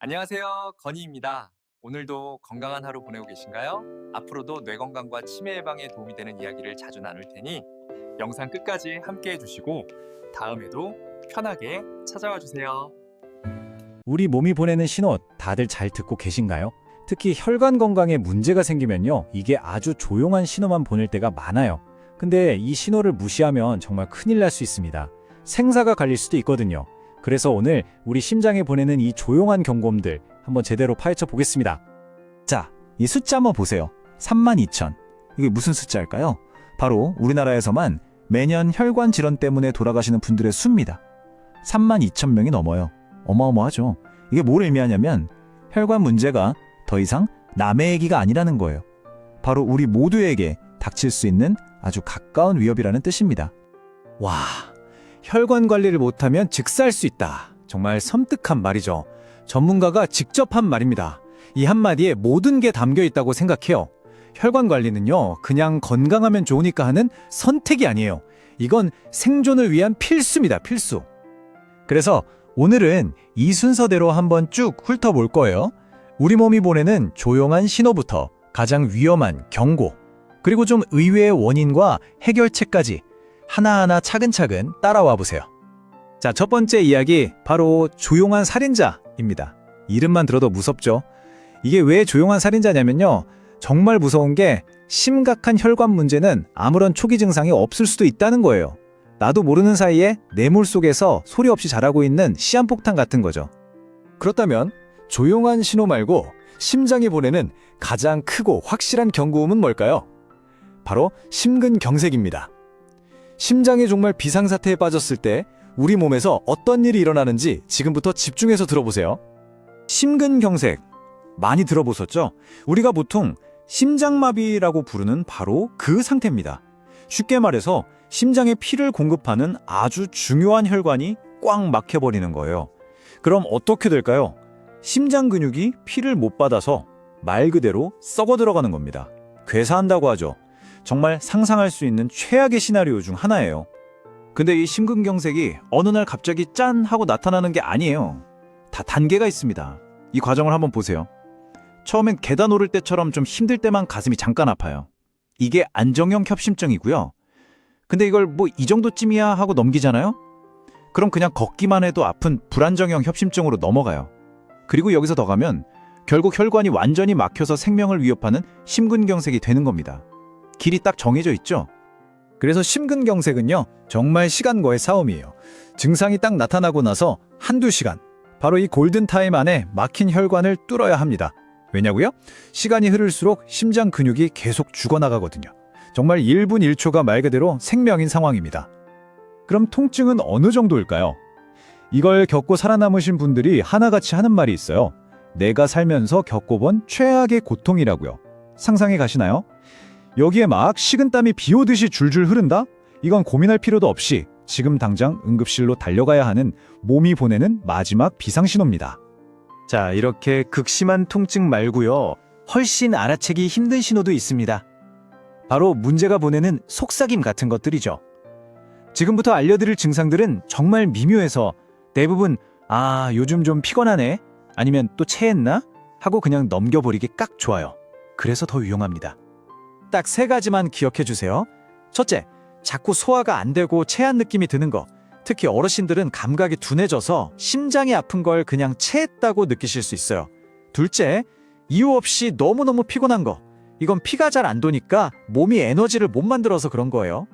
안녕하세요. 건희입니다. 오늘도 건강한 하루 보내고 계신가요? 앞으로도 뇌 건강과 치매 예방에 도움이 되는 이야기를 자주 나눌 테니 영상 끝까지 함께 해주시고 다음에도 편하게 찾아와 주세요. 우리 몸이 보내는 신호 다들 잘 듣고 계신가요? 특히 혈관 건강에 문제가 생기면요. 이게 아주 조용한 신호만 보낼 때가 많아요. 근데 이 신호를 무시하면 정말 큰일 날 수 있습니다. 생사가 갈릴 수도 있거든요. 그래서 오늘 우리 심장에 보내는 이 조용한 경고음들 한번 제대로 파헤쳐 보겠습니다. 자, 이 숫자 한번 보세요. 32,000. 이게 무슨 숫자일까요? 바로 우리나라에서만 매년 혈관 질환 때문에 돌아가시는 분들의 수입니다. 32,000명이 넘어요. 어마어마하죠. 이게 뭘 의미하냐면 혈관 문제가 더 이상 남의 얘기가 아니라는 거예요. 바로 우리 모두에게 닥칠 수 있는 아주 가까운 위협이라는 뜻입니다. 와, 혈관 관리를 못하면 즉사할 수 있다. 정말 섬뜩한 말이죠. 전문가가 직접 한 말입니다. 이 한마디에 모든 게 담겨 있다고 생각해요. 혈관 관리는요, 그냥 건강하면 좋으니까 하는 선택이 아니에요. 이건 생존을 위한 필수입니다, 필수. 그래서 오늘은 이 순서대로 한번 쭉 훑어볼 거예요. 우리 몸이 보내는 조용한 신호부터 가장 위험한 경고, 그리고 좀 의외의 원인과 해결책까지 하나하나 차근차근 따라와 보세요. 자, 첫 번째 이야기 바로 조용한 살인자입니다. 이름만 들어도 무섭죠? 이게 왜 조용한 살인자냐면요. 정말 무서운 게 심각한 혈관 문제는 아무런 초기 증상이 없을 수도 있다는 거예요. 나도 모르는 사이에 뇌물 속에서 소리 없이 자라고 있는 시한폭탄 같은 거죠. 그렇다면 조용한 신호 말고 심장이 보내는 가장 크고 확실한 경고음은 뭘까요? 바로 심근경색입니다. 심장이 정말 비상사태에 빠졌을 때 우리 몸에서 어떤 일이 일어나는지 지금부터 집중해서 들어보세요. 심근경색 많이 들어보셨죠? 우리가 보통 심장마비라고 부르는 바로 그 상태입니다. 쉽게 말해서 심장에 피를 공급하는 아주 중요한 혈관이 꽉 막혀버리는 거예요. 그럼 어떻게 될까요? 심장 근육이 피를 못 받아서 말 그대로 썩어 들어가는 겁니다. 괴사한다고 하죠. 정말 상상할 수 있는 최악의 시나리오 중 하나예요. 근데 이 심근경색이 어느 날 갑자기 짠 하고 나타나는 게 아니에요. 다 단계가 있습니다. 이 과정을 한번 보세요. 처음엔 계단 오를 때처럼 좀 힘들 때만 가슴이 잠깐 아파요. 이게 안정형 협심증이고요. 근데 이걸 뭐 이 정도쯤이야 하고 넘기잖아요? 그럼 그냥 걷기만 해도 아픈 불안정형 협심증으로 넘어가요. 그리고 여기서 더 가면 결국 혈관이 완전히 막혀서 생명을 위협하는 심근경색이 되는 겁니다. 길이 딱 정해져 있죠? 그래서 심근경색은요, 정말 시간과의 싸움이에요. 증상이 딱 나타나고 나서 한두 시간, 바로 이 골든타임 안에 막힌 혈관을 뚫어야 합니다. 왜냐고요? 시간이 흐를수록 심장 근육이 계속 죽어나가거든요. 정말 1분 1초가 말 그대로 생명인 상황입니다. 그럼 통증은 어느 정도일까요? 이걸 겪고 살아남으신 분들이 하나같이 하는 말이 있어요. 내가 살면서 겪어본 최악의 고통이라고요. 상상해 가시나요? 여기에 막 식은땀이 비 오듯이 줄줄 흐른다? 이건 고민할 필요도 없이 지금 당장 응급실로 달려가야 하는 몸이 보내는 마지막 비상신호입니다. 자, 이렇게 극심한 통증 말고요. 훨씬 알아채기 힘든 신호도 있습니다. 바로 문제가 보내는 속삭임 같은 것들이죠. 지금부터 알려드릴 증상들은 정말 미묘해서 대부분 아, 요즘 좀 피곤하네? 아니면 또 체했나? 하고 그냥 넘겨버리기 딱 좋아요. 그래서 더 유용합니다. 딱 세 가지만 기억해 주세요. 첫째, 자꾸 소화가 안 되고 체한 느낌이 드는 거. 특히 어르신들은 감각이 둔해져서 심장이 아픈 걸 그냥 체했다고 느끼실 수 있어요. 둘째, 이유 없이 너무너무 피곤한 거. 이건 피가 잘 안 도니까 몸이 에너지를 못 만들어서 그런 거예요.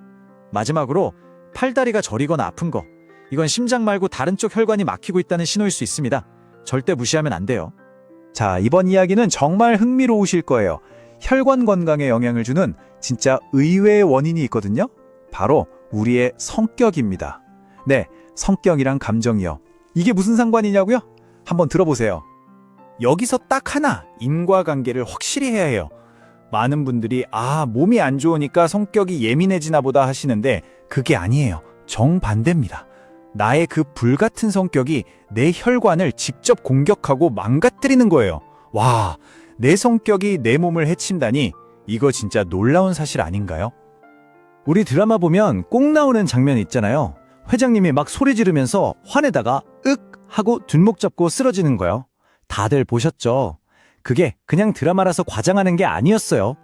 마지막으로 팔다리가 저리거나 아픈 거. 이건 심장 말고 다른 쪽 혈관이 막히고 있다는 신호일 수 있습니다. 절대 무시하면 안 돼요. 자, 이번 이야기는 정말 흥미로우실 거예요. 혈관 건강에 영향을 주는 진짜 의외의 원인이 있거든요. 바로 우리의 성격입니다. 네, 성격이랑 감정이요. 이게 무슨 상관이냐고요? 한번 들어보세요. 여기서 딱 하나 인과관계를 확실히 해야 해요. 많은 분들이 아 몸이 안 좋으니까 성격이 예민해지나 보다 하시는데 그게 아니에요. 정반대입니다. 나의 그 불같은 성격이 내 혈관을 직접 공격하고 망가뜨리는 거예요. 와, 내 성격이 내 몸을 해친다니 이거 진짜 놀라운 사실 아닌가요? 우리 드라마 보면 꼭 나오는 장면 있잖아요. 회장님이 막 소리 지르면서 화내다가 윽 하고 뒷목 잡고 쓰러지는 거요. 다들 보셨죠? 그게 그냥 드라마라서 과장하는 게 아니었어요.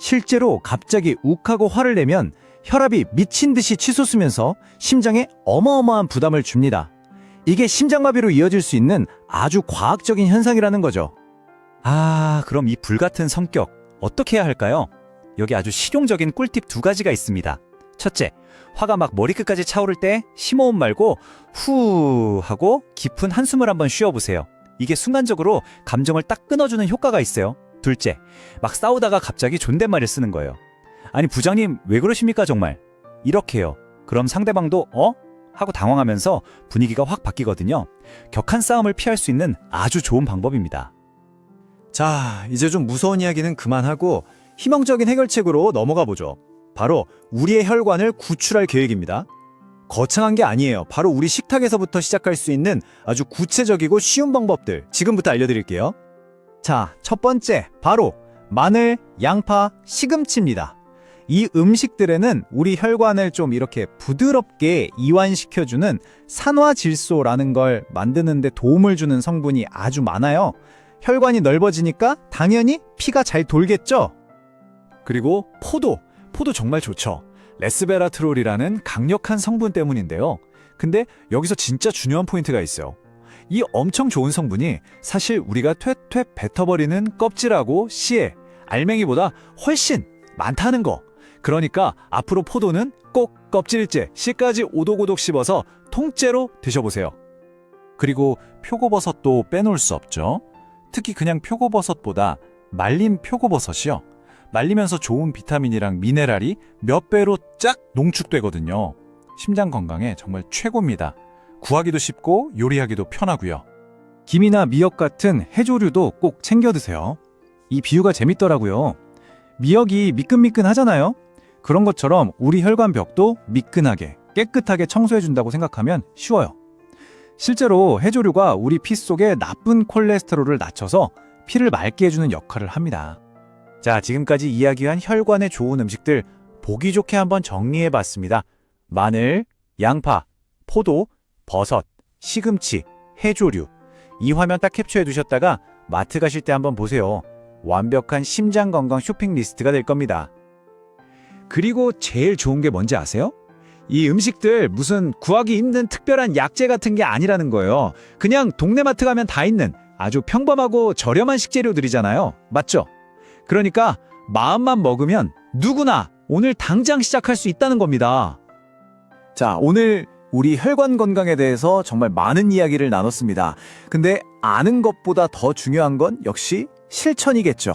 실제로 갑자기 욱하고 화를 내면 혈압이 미친 듯이 치솟으면서 심장에 어마어마한 부담을 줍니다. 이게 심장마비로 이어질 수 있는 아주 과학적인 현상이라는 거죠. 아, 그럼 이 불같은 성격 어떻게 해야 할까요? 여기 아주 실용적인 꿀팁 두 가지가 있습니다. 첫째, 화가 막 머리끝까지 차오를 때 심호흡 말고 후 하고 깊은 한숨을 한번 쉬어보세요. 이게 순간적으로 감정을 딱 끊어주는 효과가 있어요. 둘째, 막 싸우다가 갑자기 존댓말을 쓰는 거예요. 아니 부장님 왜 그러십니까 정말? 이렇게요. 그럼 상대방도 어? 하고 당황하면서 분위기가 확 바뀌거든요. 격한 싸움을 피할 수 있는 아주 좋은 방법입니다. 자, 이제 좀 무서운 이야기는 그만하고 희망적인 해결책으로 넘어가 보죠. 바로 우리의 혈관을 구출할 계획입니다. 거창한 게 아니에요. 바로 우리 식탁에서부터 시작할 수 있는 아주 구체적이고 쉬운 방법들 지금부터 알려드릴게요. 자, 첫 번째, 바로 마늘, 양파, 시금치입니다. 이 음식들에는 우리 혈관을 좀 이렇게 부드럽게 이완시켜주는 산화질소라는 걸 만드는 데 도움을 주는 성분이 아주 많아요. 혈관이 넓어지니까 당연히 피가 잘 돌겠죠? 그리고 포도, 포도 정말 좋죠. 레스베라트롤이라는 강력한 성분 때문인데요. 근데 여기서 진짜 중요한 포인트가 있어요. 이 엄청 좋은 성분이 사실 우리가 퇴퇴 뱉어버리는 껍질하고 씨에 알맹이보다 훨씬 많다는 거. 그러니까 앞으로 포도는 꼭 껍질째 씨까지 오독오독 씹어서 통째로 드셔보세요. 그리고 표고버섯도 빼놓을 수 없죠. 특히 그냥 표고버섯보다 말린 표고버섯이요. 말리면서 좋은 비타민이랑 미네랄이 몇 배로 쫙 농축되거든요. 심장 건강에 정말 최고입니다. 구하기도 쉽고 요리하기도 편하고요. 김이나 미역 같은 해조류도 꼭 챙겨 드세요. 이 비유가 재밌더라고요. 미역이 미끈미끈하잖아요. 그런 것처럼 우리 혈관 벽도 미끈하게 깨끗하게 청소해 준다고 생각하면 쉬워요. 실제로 해조류가 우리 피 속에 나쁜 콜레스테롤을 낮춰서 피를 맑게 해주는 역할을 합니다. 자, 지금까지 이야기한 혈관에 좋은 음식들 보기 좋게 한번 정리해 봤습니다. 마늘, 양파, 포도, 버섯, 시금치, 해조류. 이 화면 딱 캡처해 두셨다가 마트 가실 때 한번 보세요. 완벽한 심장 건강 쇼핑 리스트가 될 겁니다. 그리고 제일 좋은 게 뭔지 아세요? 이 음식들 무슨 구하기 힘든 특별한 약재 같은 게 아니라는 거예요. 그냥 동네 마트 가면 다 있는 아주 평범하고 저렴한 식재료들이잖아요. 맞죠? 그러니까 마음만 먹으면 누구나 오늘 당장 시작할 수 있다는 겁니다. 자, 오늘 우리 혈관 건강에 대해서 정말 많은 이야기를 나눴습니다. 근데 아는 것보다 더 중요한 건 역시 실천이겠죠.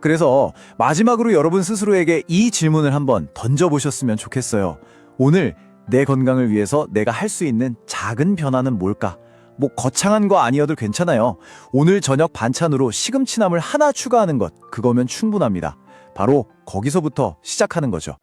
그래서 마지막으로 여러분 스스로에게 이 질문을 한번 던져보셨으면 좋겠어요. 오늘 내 건강을 위해서 내가 할 수 있는 작은 변화는 뭘까? 뭐 거창한 거 아니어도 괜찮아요. 오늘 저녁 반찬으로 시금치나물 하나 추가하는 것, 그거면 충분합니다. 바로 거기서부터 시작하는 거죠.